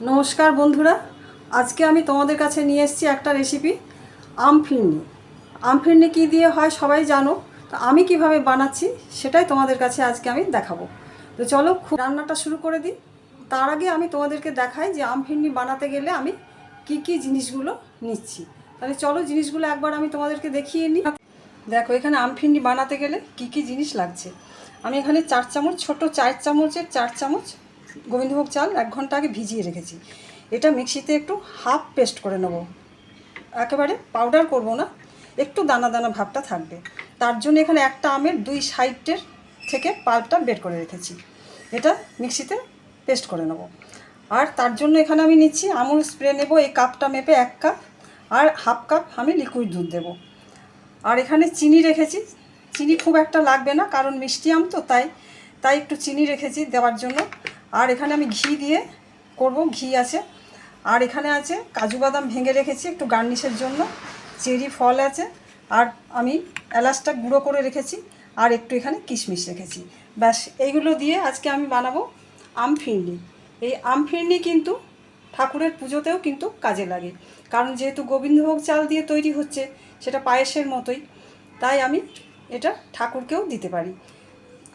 নমস্কার বন্ধুরা, আজকে আমি তোমাদের কাছে নিয়ে এসেছি একটা রেসিপি আম ফিরনি। আম ফিরনি কী দিয়ে হয় সবাই জানো, তো আমি কীভাবে বানাচ্ছি সেটাই তোমাদের কাছে আজকে আমি দেখাবো। তো চলো খুব রান্নাটা শুরু করে দিই। তার আগে আমি তোমাদেরকে দেখাই যে আম ফিরনি বানাতে গেলে আমি কি কি জিনিসগুলো নিচ্ছি। তাহলে চলো জিনিসগুলো একবার আমি তোমাদেরকে দেখিয়ে নিই। দেখো, এখানে আম ফিরনি বানাতে গেলে কি কি জিনিস লাগছে? আমি এখানে চার চামচ, ছোট চার চামচের চার চামচ গোবিন্দভোগ চাল এক ঘণ্টা আগে ভিজিয়ে রেখেছি। এটা মিক্সিতে একটু হাফ পেস্ট করে নেব। একেবারে পাউডার করব না, একটু দানা দানা ভাবটা থাকবে। তার জন্য এখানে একটা আমের দুই সাইডের থেকে পাল্পটা বের করে রেখেছি। এটা মিক্সিতে পেস্ট করে নেব। আর তার জন্য এখানে আমি নিচ্ছি আমুল স্প্রে নেব, এই কাপটা মেপে এক কাপ। আর হাফ কাপ আমি লিকুইড দুধ দেবো। আর এখানে চিনি রেখেছি। চিনি খুব একটা লাগবে না, কারণ মিষ্টি আম তো, তাই তাই একটু চিনি রেখেছি দেওয়ার জন্য। আর এখানে আমি ঘি দিয়ে করব, ঘি আছে। আর এখানে আছে কাজু বাদাম ভেঙে রেখেছি একটু গার্নিশের জন্য, চেরি, ফল আছে। আর আমি এলাচটা গুঁড়ো করে রেখেছি আর একটু এখানে কিশমিশ রেখেছি। ব্যাস, এইগুলো দিয়ে আজকে আমি বানাবো আম ফিরনি। এই আম ফিরনি কিন্তু ঠাকুরের পুজোতেও কিন্তু কাজে লাগে। কারণ যেহেতু গোবিন্দভোগ চাল দিয়ে তৈরি হচ্ছে, সেটা পায়েসের মতোই, তাই আমি এটা ঠাকুরকেও দিতে পারি।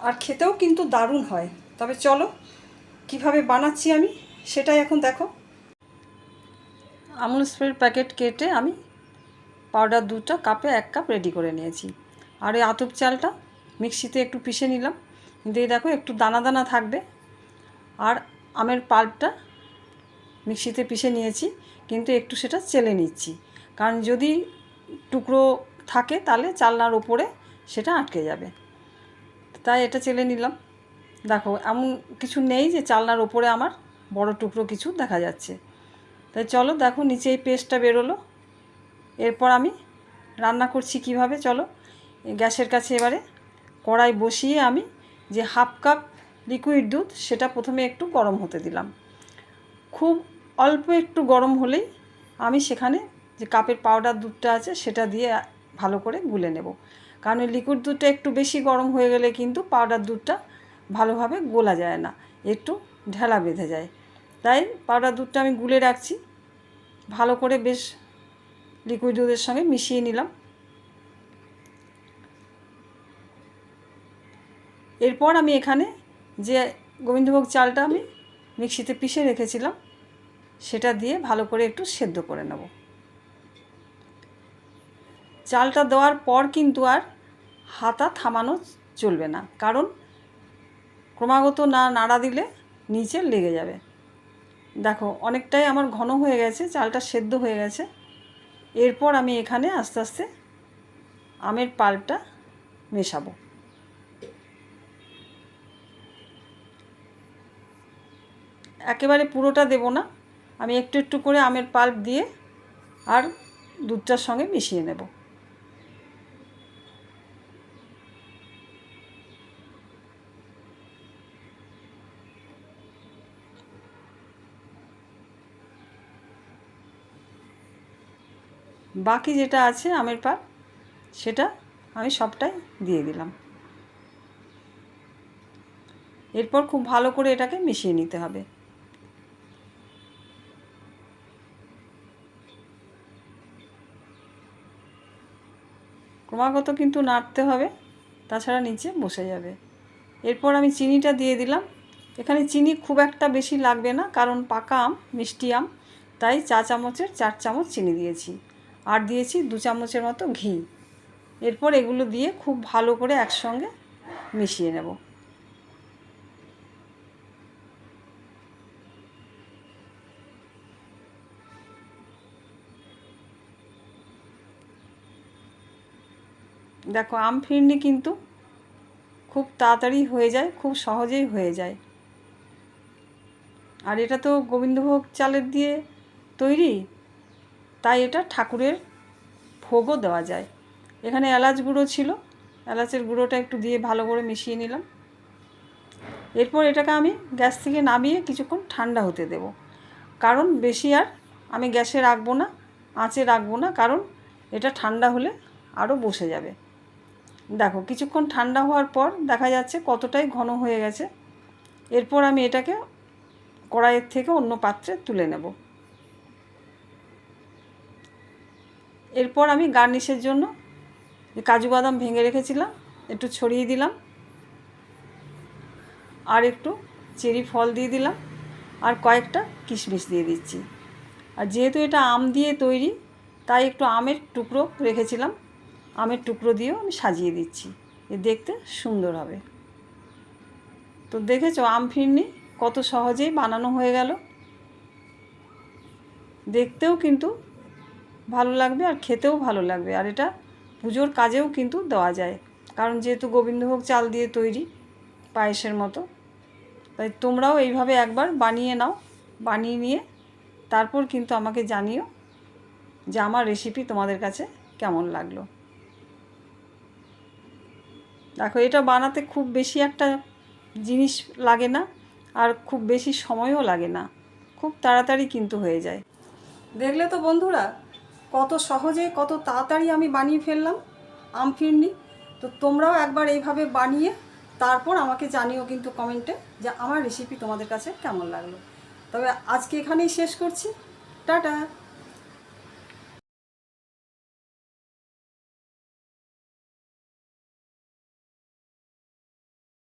আর খেতেও কিন্তু দারুণ হয়। তবে চলো কীভাবে বানাচ্ছি আমি, সেটাই এখন দেখো। আমুল স্প্রের প্যাকেট কেটে আমি পাউডার দুধটা কাপে এক কাপ রেডি করে নিয়েছি। আর এই আতপ চালটা মিক্সিতে একটু পিষে নিলাম। কিন্তু এই দেখো একটু দানা দানা থাকবে। আর আমের পাল্পটা মিক্সিতে পিষে নিয়েছি, কিন্তু একটু সেটা চেলে নিচ্ছি। কারণ যদি টুকরো থাকে তাহলে চালনার ওপরে সেটা আটকে যাবে। তাই এটা চেলে নিলাম। দেখো, এমন কিছু নেই যে চালনার ওপরে আমার বড় টুকরো কিছু দেখা যাচ্ছে। তাই চলো, দেখো, নিচে এই পেস্টটা বেরোলো। এরপর আমি রান্না করছি কীভাবে, চলো গ্যাসের কাছে এবারে কড়াই বসিয়ে আমি যে হাফ কাপ লিকুইড দুধ, সেটা প্রথমে একটু গরম হতে দিলাম। খুব অল্প একটু গরম হলেই আমি সেখানে যে কাপের পাউডার দুধটা আছে, সেটা দিয়ে ভালো করে গুলে নেব। কারণ লিকুইড দুধটা একটু বেশি গরম হয়ে গেলে কিন্তু পাউডার দুধটা ভালোভাবে গোলা যায় না, একটু ঢেলা বেঁধে যায়। তাই পাউডার দুধটা আমি গুলে রাখছি। ভালো করে বেশ লিকুইড দুধের সঙ্গে মিশিয়ে নিলাম। এরপর আমি এখানে যে গোবিন্দভোগ চালটা আমি মিক্সিতে পিষে রেখেছিলাম, সেটা দিয়ে ভালো করে একটু সেদ্ধ করে নেব। চালটা দেওয়ার পর কিন্তু আর হাতা থামানো চলবে না, কারণ ক্রমাগত না নাড়া দিলে নিচে লেগে যাবে। দেখো, অনেকটাই আমার ঘন হয়ে গেছে, চালটা সেদ্ধ হয়ে গেছে। এরপর আমি এখানে আস্তে আস্তে আমের পাল্পটা মেশাবো। একেবারে পুরোটা দেব না, আমি একটু একটু করে আমের পাল্প দিয়ে আর দুধটার সঙ্গে মিশিয়ে নেব। বাকি যেটা আছে আমের পাল্প সেটা আমি সবটাই দিয়ে দিলাম। এরপর খুব ভালো করে এটাকে মিশিয়ে নিতে হবে। ক্রমাগত কিন্তু নাড়তে হবে, তাছাড়া নিচে বসে যাবে। এরপর আমি চিনিটা দিয়ে দিলাম। এখানে চিনি খুব একটা বেশি লাগবে না, কারণ পাকা আম, মিষ্টি আম, তাই চা চামচের চার চামচ চিনি দিয়েছি। আর দিয়েছি দু চামচের মতো ঘি। এরপর এগুলো দিয়ে খুব ভালো করে একসঙ্গে মিশিয়ে নেব। দেখো, আম ফিরনি কিন্তু খুব তাড়াতাড়ি হয়ে যায়, খুব সহজেই হয়ে যায়। আর এটা তো গোবিন্দভোগ চালের দিয়ে তৈরি? তাই এটা ঠাকুরের ভোগও দেওয়া যায়। এখানে এলাচ গুঁড়ো ছিল, এলাচের গুঁড়োটা একটু দিয়ে ভালো করে মিশিয়ে নিলাম। এরপর এটাকে আমি গ্যাস থেকে নামিয়ে কিছুক্ষণ ঠান্ডা হতে দেব। কারণ বেশি আর আমি গ্যাসে রাখব না, আঁচে রাখব না, কারণ এটা ঠান্ডা হলে আরও বসে যাবে। দেখো, কিছুক্ষণ ঠান্ডা হওয়ার পর দেখা যাচ্ছে কতটাই ঘন হয়ে গেছে। এরপর আমি এটাকে কড়াইয়ের থেকে অন্য পাত্রে তুলে নেব। এরপর আমি গার্নিশের জন্য কাজু বাদাম ভেঙে রেখেছিলাম, একটু ছড়িয়ে দিলাম, আর একটু চেরি ফল দিয়ে দিলাম, আর কয়েকটা কিশমিশ দিয়ে দিচ্ছি। আর যেহেতু এটা আম দিয়ে তৈরি, তাই একটু আমের টুকরো রেখেছিলাম, আমের টুকরো দিয়েও আমি সাজিয়ে দিচ্ছি। এ দেখতে সুন্দর হবে। তো দেখেছ, আম ফিরনি কত সহজেই বানানো হয়ে গেল। দেখতেও কিন্তু ভালো লাগবে আর খেতেও ভালো লাগবে। আর এটা পুজোর কাজেও কিন্তু দেওয়া যায়। কারণ যেহেতু গোবিন্দভোগ চাল দিয়ে তৈরি পায়েসের মতো, তাই তোমরাও এইভাবে একবার বানিয়ে নাও, বানিয়ে নিয়ে তারপর কিন্তু আমাকে জানিও যে আমার রেসিপি তোমাদের কাছে কেমন লাগল। দেখো, এটা বানাতে খুব বেশি একটা জিনিস লাগে না আর খুব বেশি সময়ও লাগে না। খুব তাড়াতাড়ি কিন্তু হয়ে যায়। দেখলে তো বন্ধুরা কত সহজে, কত তাড়াতাড়ি আমি বানিয়ে ফেললাম, আম ফিরনি। তো তোমরাও একবার এইভাবে বানিয়ে তারপর আমাকে জানিও কিন্তু কমেন্টে যে আমার রেসিপি তোমাদের কাছে কেমন লাগল। তবে আজকে এখানেই শেষ করছি। টাটা!